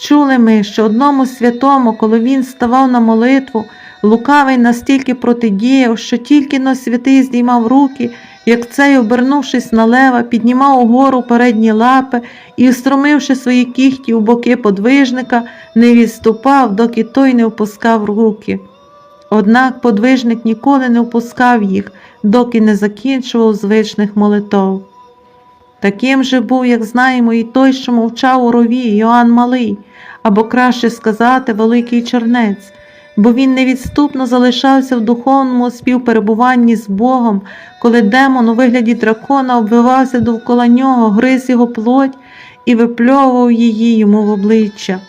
Чули ми, що одному святому, коли він ставав на молитву, лукавий настільки протидіяв, що тільки но святий здіймав руки, як цей, обернувшись на лева, піднімав угору передні лапи і, устромивши свої кіхті у боки подвижника, не відступав, доки той не опускав руки. Однак подвижник ніколи не опускав їх, доки не закінчував звичних молитов. Таким же був, як знаємо, і той, що мовчав у рові Йоанн Малий, або краще сказати, Великий Чернець, бо він невідступно залишався в духовному співперебуванні з Богом, коли демон у вигляді дракона обвивався довкола нього, гриз його плоть і випльовував її йому в обличчя.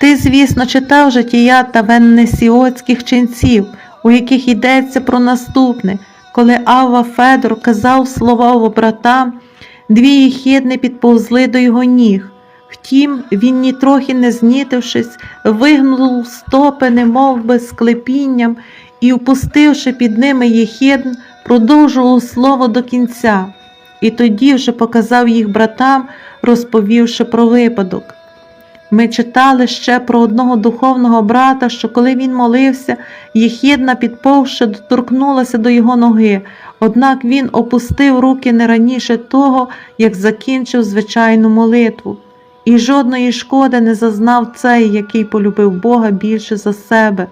Ти, звісно, читав життя та веннесіотських ченців, у яких йдеться про наступне, коли Авва Федор казав слова братам, дві їхідни підповзли до його ніг. Втім, він, нітрохи не знітившись, вигнув стопи, немов би склепінням, і, впустивши під ними єхідн, продовжував слово до кінця, і тоді вже показав їх братам, розповівши про випадок. Ми читали ще про одного духовного брата, що коли він молився, єхідна, підповши, доторкнулася до його ноги, однак він опустив руки не раніше того, як закінчив звичайну молитву, і жодної шкоди не зазнав цей, який полюбив Бога більше за себе.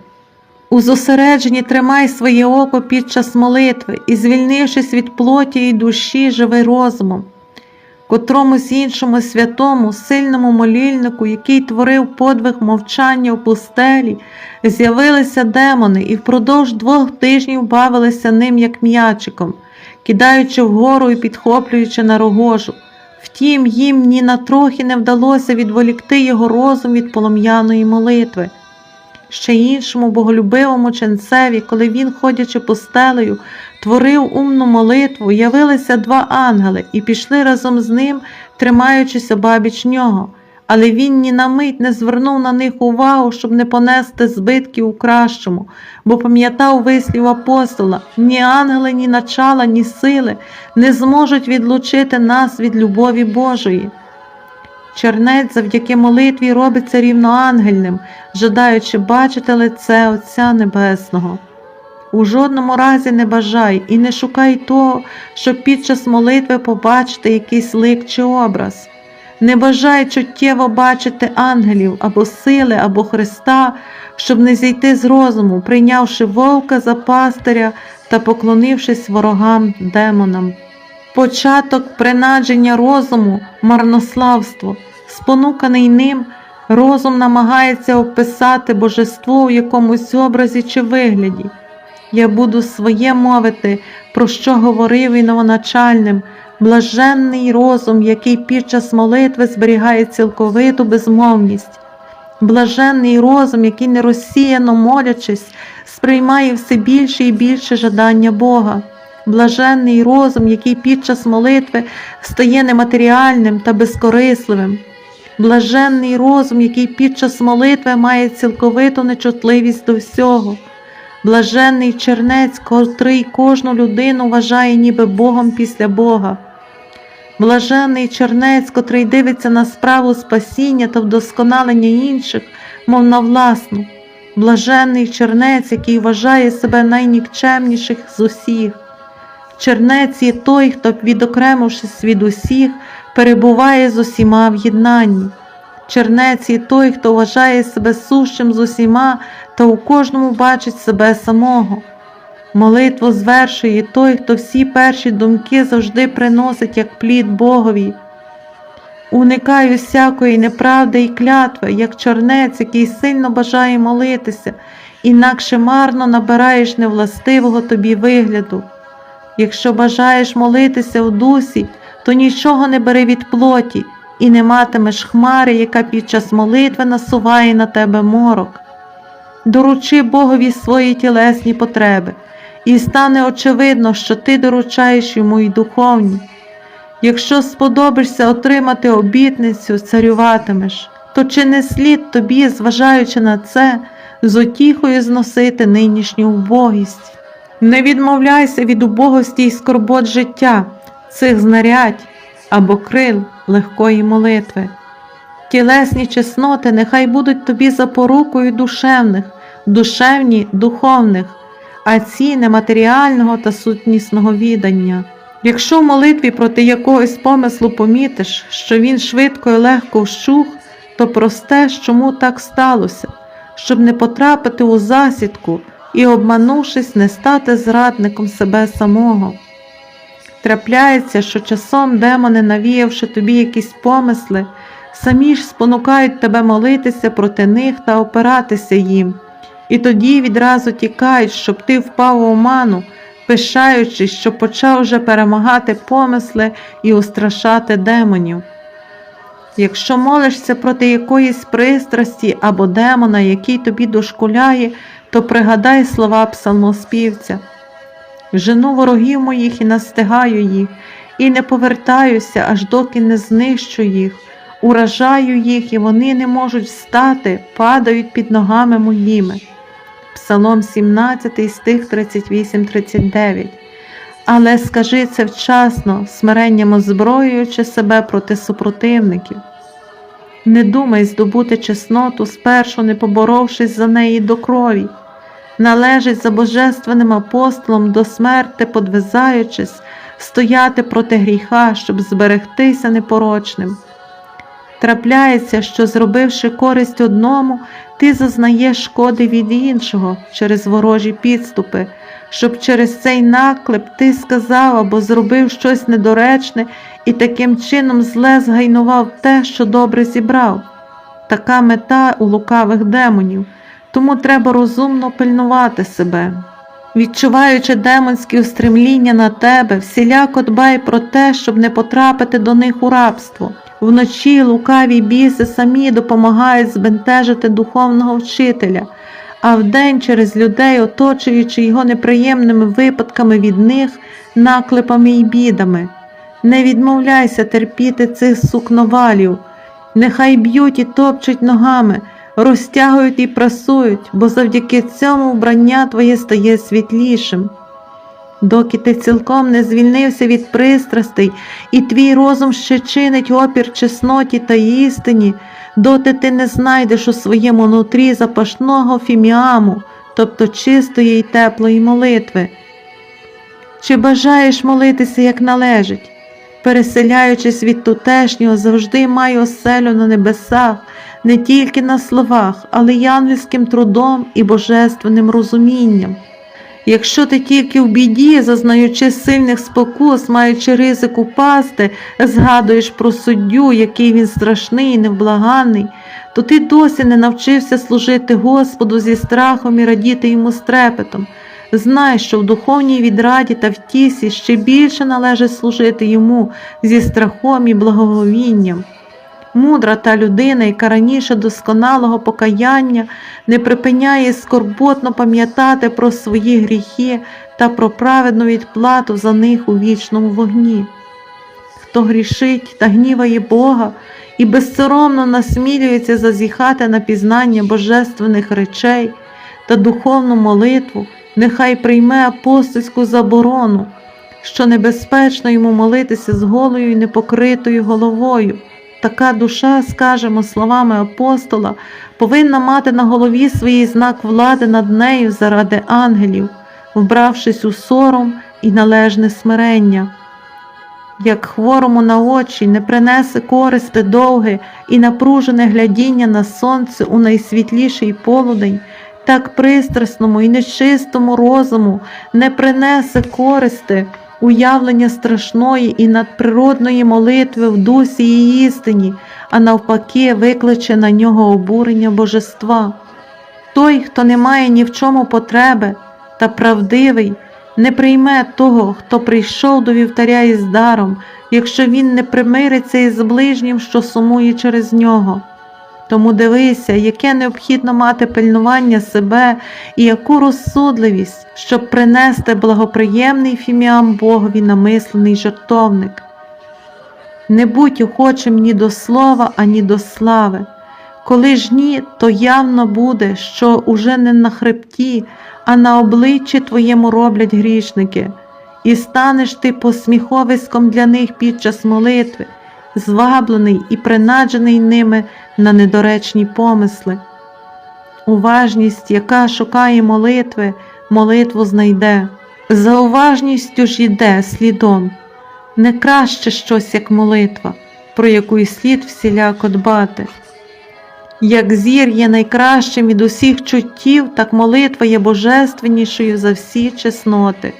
У зосередженні тримай своє око під час молитви і, звільнившись від плоті і душі, живи розумом котромусь іншому святому, сильному молільнику, який творив подвиг мовчання в пустелі, з'явилися демони і впродовж двох тижнів бавилися ним як м'ячиком, кидаючи вгору і підхоплюючи на рогожу. Втім, їм ні на трохи не вдалося відволікти його розум від полум'яної молитви. Ще іншому боголюбивому ченцеві, коли він, ходячи пустелею, творив умну молитву, явилися два ангели і пішли разом з ним, тримаючись обабіч нього. Але він ні на мить не звернув на них увагу, щоб не понести збитків у кращому, бо пам'ятав вислів апостола: ні ангели, ні начала, ні сили не зможуть відлучити нас від любові Божої. Чернець завдяки молитві робиться рівноангельним, жадаючи бачити лице Отця Небесного. У жодному разі не бажай і не шукай того, щоб під час молитви побачити якийсь лик чи образ. Не бажай чуттєво бачити ангелів або сили, або Христа, щоб не зійти з розуму, прийнявши вовка за пастиря та поклонившись ворогам демонам. Початок принадження розуму марнославство, спонуканий ним, розум намагається описати божество у якомусь образі чи вигляді. Я буду своє мовити, про що говорив і новоначальним, блаженний розум, який під час молитви зберігає цілковиту безмовність, блаженний розум, який не розсіяно молячись, сприймає все більше і більше жадання Бога, блаженний розум, який під час молитви стає нематеріальним та безкорисливим. Блаженний розум, який під час молитви має цілковиту нечутливість до всього, блаженний чернець, котрий кожну людину вважає ніби Богом після Бога, блаженний чернець, котрий дивиться на справу спасіння та вдосконалення інших, мов на власну, блаженний чернець, який вважає себе найнікчемніших з усіх. Чернець є той, хто, відокремившись від усіх, перебуває з усіма в єднанні. Чернець є той, хто вважає себе сущим з усіма та у кожному бачить себе самого. Молитву звершує той, хто всі перші думки завжди приносить як плід Богові. Уникай усякої неправди і клятви, як чорнець, який сильно бажає молитися, інакше марно набираєш невластивого тобі вигляду. Якщо бажаєш молитися в дусі, то нічого не бери від плоті, і не матимеш хмари, яка під час молитви насуває на тебе морок. Доручи Богові свої тілесні потреби, і стане очевидно, що ти доручаєш йому й духовні. Якщо сподобишся отримати обітницю, царюватимеш, то чи не слід тобі, зважаючи на це, з утіхою зносити нинішню убогість? Не відмовляйся від убогості й скорбот життя, цих знарядь або крил легкої молитви. Тілесні чесноти нехай будуть тобі запорукою душевних, душевні духовних, а ці нематеріального та сутнісного відання. Якщо в молитві проти якогось помислу помітиш, що він швидко і легко вщух, то простеж, чому так сталося, щоб не потрапити у засідку і, обманувшись, не стати зрадником себе самого. Трапляється, що часом демони, навіявши тобі якісь помисли, самі ж спонукають тебе молитися проти них та опиратися їм, і тоді відразу тікають, щоб ти впав у оману, пишаючись, що почав вже перемагати помисли і устрашати демонів. Якщо молишся проти якоїсь пристрасті або демона, який тобі дошкуляє, то пригадай слова псалмоспівця. Жену ворогів моїх і настигаю їх, і не повертаюся, аж доки не знищу їх, уражаю їх, і вони не можуть встати, падають під ногами моїми. Псалом 17, стих 38-39. Але скажи це вчасно, смиренням озброюючи себе проти супротивників. Не думай здобути чесноту, спершу не поборовшись за неї до крові належить за божественним апостолом до смерти, подвизаючись, стояти проти гріха, щоб зберегтися непорочним. Трапляється, що, зробивши користь одному, ти зазнаєш шкоди від іншого через ворожі підступи, щоб через цей наклеп ти сказав або зробив щось недоречне і таким чином зле згайнував те, що добре зібрав. Така мета у лукавих демонів тому треба розумно пильнувати себе. Відчуваючи демонські устремління на тебе, всіляко дбай про те, щоб не потрапити до них у рабство. Вночі лукаві біси самі допомагають збентежити духовного вчителя, а вдень через людей, оточуючи його неприємними випадками від них, наклепами й бідами. Не відмовляйся терпіти цих сукновалів, нехай б'ють і топчуть ногами розтягують і прасують, бо завдяки цьому вбрання твоє стає світлішим. Доки ти цілком не звільнився від пристрастей, і твій розум ще чинить опір чесноті та істині, доти ти не знайдеш у своєму нутрі запашного фіміаму, тобто чистої й теплої молитви. Чи бажаєш молитися, як належить? Переселяючись від тутешнього, завжди маю оселю на небесах, не тільки на словах, але й ангельським трудом і божественним розумінням. Якщо ти тільки в біді, зазнаючи сильних спокус, маючи ризик упасти, згадуєш про суддю, який він страшний і невблаганний, то ти досі не навчився служити Господу зі страхом і радіти йому з трепетом. Знай, що в духовній відраді та втісі ще більше належить служити йому зі страхом і благоговінням. Мудра та людина, яка раніше досконалого покаяння не припиняє скорботно пам'ятати про свої гріхи та про праведну відплату за них у вічному вогні. Хто грішить та гніває Бога і безсоромно насмілюється зазіхати на пізнання божественних речей та духовну молитву, нехай прийме апостольську заборону, що небезпечно йому молитися з голою і непокритою головою. Така душа, скажемо словами апостола, повинна мати на голові свій знак влади над нею заради ангелів, вбравшись у сором і належне смирення. Як хворому на очі не принесе користи довге і напружене глядіння на сонце у найсвітліший полудень, так пристрасному і нечистому розуму не принесе користи уявлення страшної і надприродної молитви в дусі і істині, а навпаки, викличе на нього обурення божества. Той, хто не має ні в чому потреби та правдивий, не прийме того, хто прийшов до вівтаря із даром, якщо він не примириться із ближнім, що сумує через нього. Тому дивися, яке необхідно мати пильнування себе і яку розсудливість, щоб принести благоприємний фіміам Богові намислений жертовник. Не будь охочим ні до слова, ані до слави. Коли ж ні, то явно буде, що уже не на хребті, а на обличчі твоєму роблять грішники, і станеш ти посміховиськом для них під час молитви зваблений і принаджений ними на недоречні помисли. Уважність, яка шукає молитви, молитву знайде. За уважністю ж іде слідом. Не краще щось, як молитва, про яку й слід всіляко дбати. Як зір є найкращим від усіх чуттів, так молитва є божественнішою за всі чесноти.